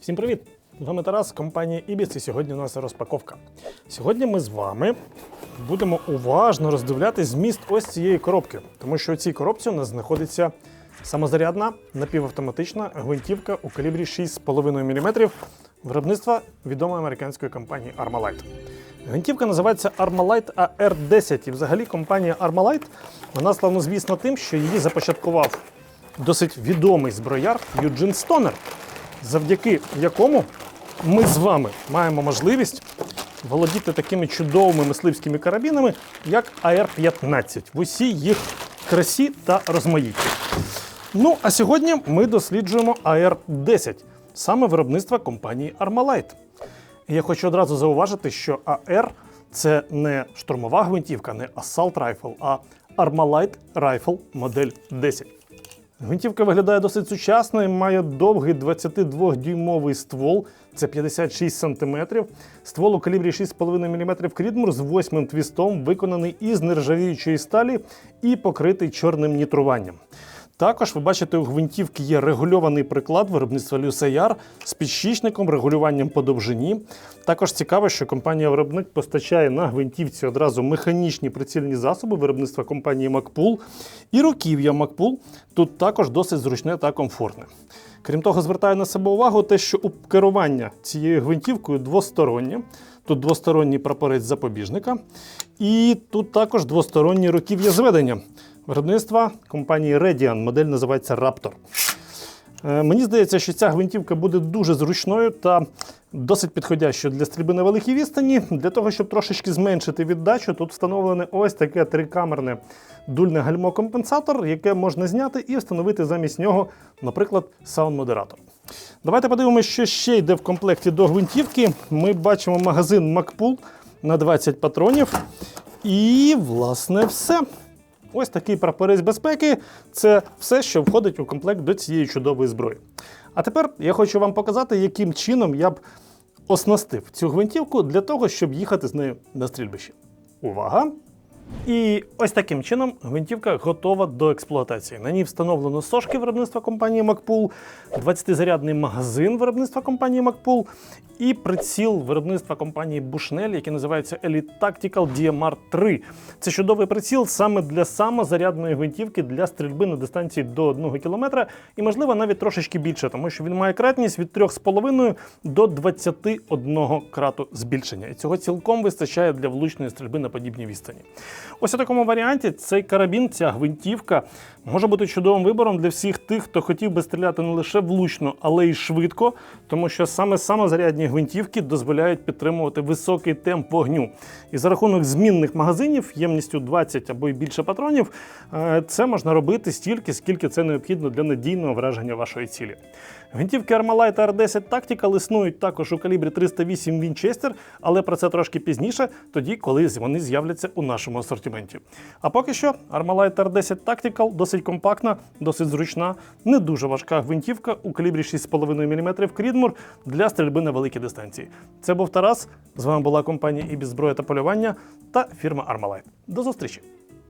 Всім привіт! З вами Тарас, компанія Ibis, і сьогодні у нас розпаковка. Сьогодні ми з вами будемо уважно роздивлятись зміст ось цієї коробки, тому що у цій коробці у нас знаходиться самозарядна напівавтоматична гвинтівка у калібрі 6,5 мм виробництва відомої американської компанії Armalite. Гвинтівка називається Armalite AR10. І взагалі компанія Armalite вона славнозвісна тим, що її започаткував досить відомий зброяр Юджин Стонер, завдяки якому ми з вами маємо можливість володіти такими чудовими мисливськими карабінами, як AR-15 в усій їх красі та розмаїтті. Ну, а сьогодні ми досліджуємо AR-10, саме виробництва компанії Armalite. І я хочу одразу зауважити, що AR це не штурмова гвинтівка, не Assault Rifle, а Armalite Rifle модель 10. Гвинтівка виглядає досить сучасно і має довгий 22-дюймовий ствол, це 56 см. Ствол у калібрі 6,5 мм Крідмур з восьмим твістом, виконаний із нержавіючої сталі і покритий чорним нітруванням. Також ви бачите, у гвинтівки є регульований приклад виробництва Люсеяр з підщічником, регулюванням по довжині. Також цікаво, що компанія-виробник постачає на гвинтівці одразу механічні прицільні засоби виробництва компанії Макпул. І руків'я Макпул тут також досить зручне та комфортне. Крім того, звертаю на себе увагу те, що у керування цією гвинтівкою двостороннє. Тут двосторонній прапорець запобіжника, і тут також двосторонні руків'я зведення виробництва компанії Redian. Модель називається Raptor. Е, Мені здається, що ця гвинтівка буде дуже зручною та досить підходящою для стрільби на великій відстані. Для того, щоб трошечки зменшити віддачу, тут встановлене ось таке трикамерне дульне гальмо-компенсатор, яке можна зняти і встановити замість нього, наприклад, саунд-модератор. Давайте подивимося, що ще йде в комплекті до гвинтівки. Ми бачимо магазин MacPool на 20 патронів. І, власне, все. Ось такий прапорець безпеки це все, що входить у комплект до цієї чудової зброї. А тепер я хочу вам показати, яким чином я б оснастив цю гвинтівку для того, щоб їхати з нею на стрільбище. Увага! І ось таким чином гвинтівка готова до експлуатації. На ній встановлено сошки виробництва компанії MacPool, 20-зарядний магазин виробництва компанії MacPool і приціл виробництва компанії Bushnell, який називається Elite Tactical DMR 3. Це чудовий приціл саме для самозарядної гвинтівки для стрільби на дистанції до 1 км і, можливо, навіть трошечки більше, тому що він має кратність від 3,5 до 21 крату збільшення. І цього цілком вистачає для влучної стрільби на подібній відстані. Ось у такому варіанті цей карабін, ця гвинтівка може бути чудовим вибором для всіх тих, хто хотів би стріляти не лише влучно, але й швидко, тому що саме самозарядні гвинтівки дозволяють підтримувати високий темп вогню. І за рахунок змінних магазинів ємністю 20 або й більше патронів, е, це можна робити стільки, скільки це необхідно для надійного враження вашої цілі. Гвинтівки Armalite R10 Tactical існують також у калібрі 308 Winchester, але про це трошки пізніше, тоді, коли вони з'являться у нашому асортименті. А поки що Armalite R10 Tactical досить компактна, досить зручна, не дуже важка гвинтівка у калібрі 6,5 мм Крідмур для стрільби на великі дистанції. Це був Тарас. З вами була компанія ібіззброя Зброя та полювання та фірма Armalite. До зустрічі!